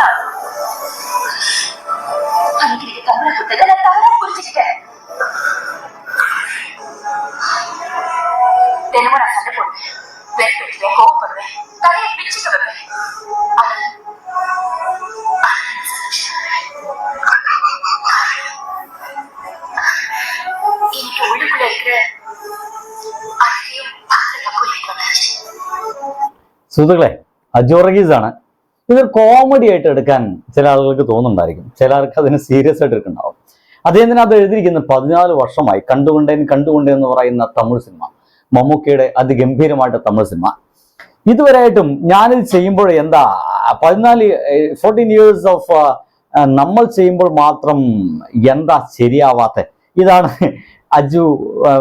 சொல்லிடலாம் அன்னைக்கு நீங்க தமிழை கொடுத்ததை நான் தவறா புரிஞ்சுக்கிட்டேன் தினமும் நான் சண்டை போடுவேன் வெறுப்பு வைக்கிறேன் கோவப்படுவேன் தலையை பிச்சுக்க வைப்பேன் ஆனா- ஆனா நான் சந்தோஷமா இன்னைக்கு உள்ளுக்குள்ள இருக்கிற அதையும் பார்க்க தப்பு எனக்கு സുഹൃത്തുക്കളെ അജോറഗീസ് ആണ് ഇതൊരു കോമഡി ആയിട്ട് എടുക്കാൻ ചില ആളുകൾക്ക് തോന്നുന്നുണ്ടായിരിക്കും. ചിലർക്ക് അതിന് സീരിയസ് ആയിട്ട് എടുക്കുന്നുണ്ടാവും. അദ്ദേഹത്തിന് അത് എഴുതിയിരിക്കുന്നത് പതിനാല് വർഷമായി കണ്ടുകൊണ്ടേൻ കണ്ടുകൊണ്ടേ എന്ന് പറയുന്ന തമിഴ് സിനിമ. മമ്മൂക്കയുടെ അതിഗംഭീരമായിട്ട് തമിഴ് സിനിമ. ഇതുവരെയായിട്ടും ഞാനിത് ചെയ്യുമ്പോൾ എന്താ പതിനാല് ഫോർട്ടീൻ ഇയേഴ്സ് ഓഫ് നമ്മൾ ചെയ്യുമ്പോൾ മാത്രം എന്താ ശരിയാവാത്ത? ഇതാണ് അജു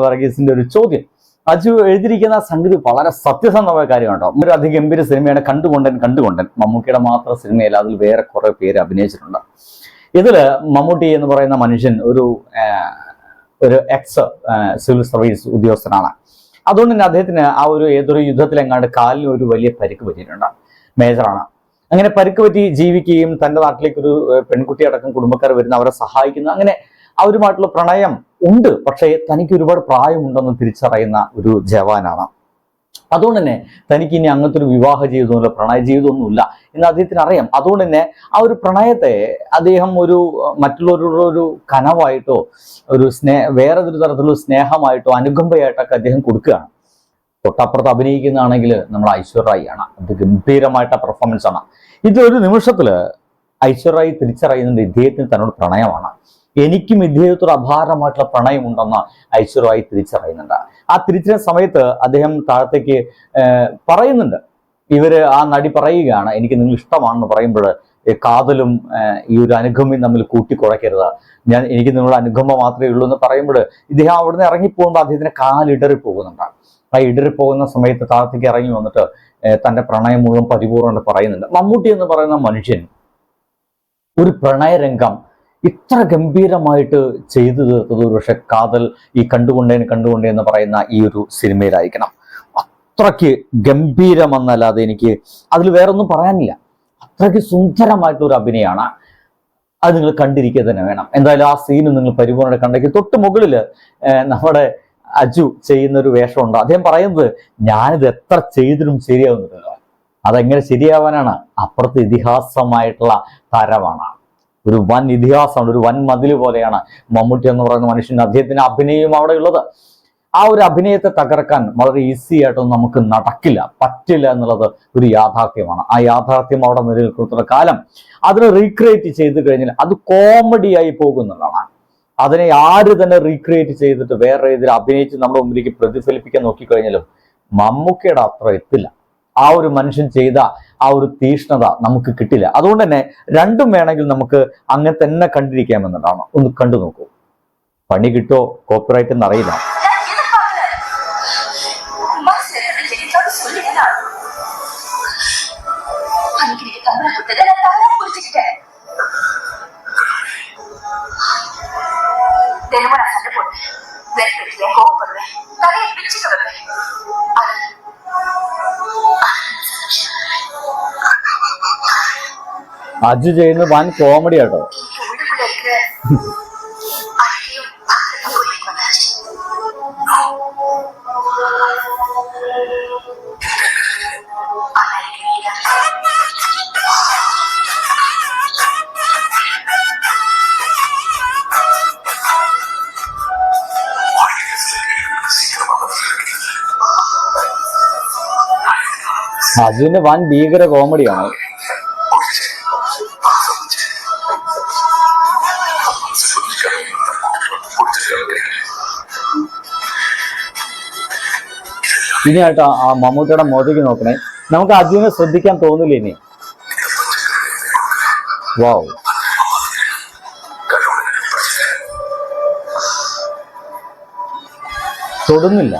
വർഗീസിന്റെ ഒരു ചോദ്യം. അജു എഴുതിയിരിക്കുന്ന സംഗതി വളരെ സത്യസന്ധമായ കാര്യമാണ്? കേട്ടോ ഒരു അതിഗംഭീര സിനിമയാണ് കണ്ടുകൊണ്ടൻ കണ്ടുകൊണ്ടൻ. മമ്മൂക്കിയുടെ മാത്രം സിനിമയല്ല അതിൽ വേറെ കുറെ പേര് അഭിനയിച്ചിട്ടുണ്ട്. ഇതിൽ മമ്മൂട്ടി എന്ന് പറയുന്ന മനുഷ്യൻ ഒരു ഒരു എക്സ് സിവിൽ സർവീസ് ഉദ്യോഗസ്ഥനാണ്. അതുകൊണ്ട് തന്നെ അദ്ദേഹത്തിന് ആ ഒരു ഏതൊരു യുദ്ധത്തിലെങ്ങാണ്ട് കാലിന് ഒരു വലിയ പരിക്ക് പറ്റിയിട്ടുണ്ട്. മേജറാണ്. അങ്ങനെ പരിക്ക് പറ്റി ജീവിക്കുകയും തന്റെ നാട്ടിലേക്ക് ഒരു പെൺകുട്ടി അടക്കം കുടുംബക്കാർ വരുന്ന അവരെ സഹായിക്കുന്ന. അങ്ങനെ അവരുമായിട്ടുള്ള പ്രണയം ഉണ്ട്. പക്ഷേ തനിക്ക് ഒരുപാട് പ്രായമുണ്ടെന്ന് തിരിച്ചറിയുന്ന ഒരു ജവാനാണ്. അതുകൊണ്ട് തന്നെ തനിക്ക് ഇനി അങ്ങനത്തെ ഒരു വിവാഹ ജീവിതമില്ല പ്രണയ ജീവിതമൊന്നുമില്ല എന്ന് അദ്ദേഹത്തിന് അറിയാം. അതുകൊണ്ട് തന്നെ ആ ഒരു പ്രണയത്തെ അദ്ദേഹം ഒരു മറ്റുള്ളവരുടെ ഒരു കനവായിട്ടോ ഒരു സ്നേഹ വേറെ ഒരു തരത്തിലുള്ള സ്നേഹമായിട്ടോ അനുകമ്പയായിട്ടൊക്കെ അദ്ദേഹം കൊടുക്കുകയാണ്. തൊട്ടപ്പുറത്ത് അഭിനയിക്കുന്നതാണെങ്കിൽ നമ്മൾ ഐശ്വര്യ ആണ്. അത് ഗംഭീരമായിട്ട പെർഫോമൻസ് ആണ്. ഇത് ഒരു നിമിഷത്തിൽ ഐശ്വര്യ റായി തിരിച്ചറിയുന്നുണ്ട്. ഇദ്ദേഹത്തിന് തന്നോട് പ്രണയമാണ്. എനിക്കും ഇദ്ദേഹത്തോട് അപാരമായിട്ടുള്ള പ്രണയം ഉണ്ടെന്ന് ഐശ്വര്യമായി തിരിച്ചറിയുന്നുണ്ട്. ആ തിരിച്ചറിയുന്ന സമയത്ത് അദ്ദേഹം താഴത്തേക്ക് പറയുന്നുണ്ട്. ഇവർ ആ നടി പറയുകയാണ് എനിക്ക് നിങ്ങൾ ഇഷ്ടമാണെന്ന് പറയുമ്പോൾ കാതലും ഈ ഒരു അനുഗമ്യം തമ്മിൽ കൂട്ടിക്കുറയ്ക്കരുത് ഞാൻ എനിക്ക് നിങ്ങളുടെ അനുഗമ മാത്രമേ ഉള്ളൂ എന്ന് പറയുമ്പോൾ ഇദ്ദേഹം അവിടുന്ന് ഇറങ്ങിപ്പോകുമ്പോൾ അദ്ദേഹത്തിന് കാലിടറി പോകുന്നുണ്ട് ആ ഇടറി പോകുന്ന സമയത്ത് താഴത്തേക്ക് ഇറങ്ങി വന്നിട്ട് തന്റെ പ്രണയം മുഴുവൻ പരിപൂർണമായിട്ട് പറയുന്നുണ്ട്. മമ്മൂട്ടി എന്ന് പറയുന്ന മനുഷ്യൻ ഒരു പ്രണയരംഗം ഇത്ര ഗംഭീരമായിട്ട് ചെയ്തു തീർത്തത് ഒരു പക്ഷെ കാതൽ ഈ കണ്ടുകൊണ്ടേന് കണ്ടുകൊണ്ടേ എന്ന് പറയുന്ന ഈ ഒരു സിനിമയിലായിരിക്കണം. അത്രയ്ക്ക് ഗംഭീരമെന്നല്ലാതെ എനിക്ക് അതിൽ വേറൊന്നും പറയാനില്ല. അത്രയ്ക്ക് സുന്ദരമായിട്ടുള്ള ഒരു അഭിനയമാണ് അത് നിങ്ങൾ കണ്ടിരിക്കുക തന്നെ വേണം. എന്തായാലും ആ സീന് നിങ്ങൾ പരിപൂർണ കണ്ടെങ്കിൽ തൊട്ട് മുകളിൽ നമ്മുടെ അജു ചെയ്യുന്ന ഒരു വേഷമുണ്ട്. അദ്ദേഹം പറയുന്നത് ഞാനിത് എത്ര ചെയ്തിട്ടും ശരിയാവുന്നില്ലല്ലോ. അതെങ്ങനെ ശരിയാവാനാണ്? അപ്പുറത്ത് ഇതിഹാസമായിട്ടുള്ള താരമാണ്. ഒരു വൻ ഇതിഹാസമാണ് ഒരു വൻ മതിൽ പോലെയാണ് മമ്മൂട്ടി എന്ന് പറയുന്ന മനുഷ്യൻ അദ്ദേഹത്തിന്റെ അഭിനയം അവിടെ ഉള്ളത് ആ ഒരു അഭിനയത്തെ തകർക്കാൻ വളരെ ഈസി ആയിട്ടൊന്നും നമുക്ക് നടക്കില്ല പറ്റില്ല എന്നുള്ളത് ഒരു യാഥാർത്ഥ്യമാണ്. ആ യാഥാർത്ഥ്യം അവിടെ നിലനിൽക്കുന്ന കാലം അതിനെ റീക്രിയേറ്റ് ചെയ്ത് കഴിഞ്ഞാൽ അത് കോമഡിയായി പോകുന്നതാണ്. അതിനെ ആര് തന്നെ റീക്രിയേറ്റ് ചെയ്തിട്ട് വേറെ രീതിയിൽ അഭിനയിച്ച് നമ്മുടെ മുമ്പിലേക്ക് പ്രതിഫലിപ്പിക്കാൻ നോക്കിക്കഴിഞ്ഞാലും മമ്മൂക്കയുടെ അത്ര എത്തില്ല. ആ ഒരു മനുഷ്യൻ ചെയ്ത ആ ഒരു തീഷ്ണത നമുക്ക് കിട്ടില്ല. അതുകൊണ്ട് തന്നെ രണ്ടും വേണമെങ്കിൽ നമുക്ക് അങ്ങനെ തന്നെ കണ്ടിരിക്കാമെന്നുള്ളതാണ്. ഒന്ന് കണ്ടു നോക്കൂ പണി കിട്ടോ? കോപ്പിറൈറ്റ് എന്നറിയില്ല. അജു ചെയ്യുന്നത് വൻ കോമഡി ആട്ടോ. അജുവിന് വൻ ഭീകര കോമഡിയാണ് ഇനിയായിട്ട് ആ മമ്മൂട്ടിയുടെ മോതിക്ക് നോക്കണേ. നമുക്ക് അജുവിനെ ശ്രദ്ധിക്കാൻ തോന്നില്ല ഇനി? വാവ് തൊടുന്നില്ല.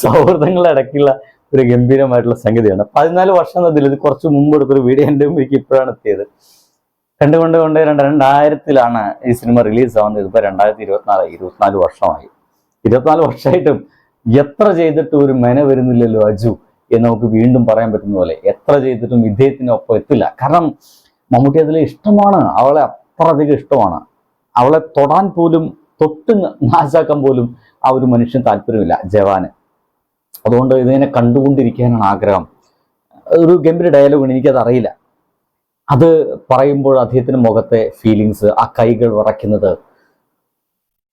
സൗഹൃദങ്ങളുടെ ഇടയ്ക്കുള്ള ഒരു ഗംഭീരമായിട്ടുള്ള സംഗതിയാണ്. പതിനാല് വർഷം അതിൽ ഇത് കുറച്ച് മുമ്പ് എടുത്തൊരു വീഡിയോ എന്റെ മുമ്പിലേക്ക് ഇപ്പോഴാണ് എത്തിയത്. കണ്ടുകൊണ്ട് കൊണ്ട് രണ്ട് രണ്ടായിരത്തിലാണ് ഈ സിനിമ റിലീസ് ആവുന്നത്. ഇതിപ്പോൾ രണ്ടായിരത്തി ഇരുപത്തിനാല് ഇരുപത്തിനാല് വർഷമായി. ഇരുപത്തിനാല് വർഷമായിട്ടും എത്ര ചെയ്തിട്ടും ഒരു മെന വരുന്നില്ലല്ലോ അജു എന്ന് നമുക്ക് വീണ്ടും പറയാൻ പറ്റുന്ന പോലെ എത്ര ചെയ്തിട്ടും വിധേയത്തിനൊപ്പം എത്തില്ല. കാരണം മമ്മൂട്ടി അതിൽ ഇഷ്ടമാണ്. അവളെ അത്രയധികം ഇഷ്ടമാണ്. അവളെ തൊടാൻ പോലും തൊട്ട് നാശാക്കാൻ പോലും ആ ഒരു മനുഷ്യൻ താല്പര്യമില്ല. ജവാന്. അതുകൊണ്ട് ഇതിനെ കണ്ടുകൊണ്ടിരിക്കാനാണ് ആഗ്രഹം. ഒരു ഗംഭീര ഡയലോഗാണ് എനിക്കത് അറിയില്ല. അത് പറയുമ്പോൾ അദ്ദേഹത്തിന്റെ മുഖത്തെ ഫീലിങ്സ് ആ കൈകൾ വിറയ്ക്കുന്നത്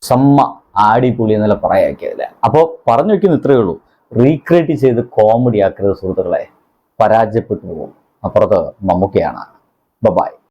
സമ്മ ആടിപൊളി എന്നല്ല പറയാക്കിയതില്ല? അപ്പോൾ പറഞ്ഞു വെക്കുന്ന ഇത്രയേ ഉള്ളൂ. റീക്രിയേറ്റ് ചെയ്ത് കോമഡി ആക്കരുത് സുഹൃത്തുക്കളെ. പരാജയപ്പെട്ടു പോകും. അപ്പുറത്ത് മമ്മൂക്കയാണ്. ബബായ്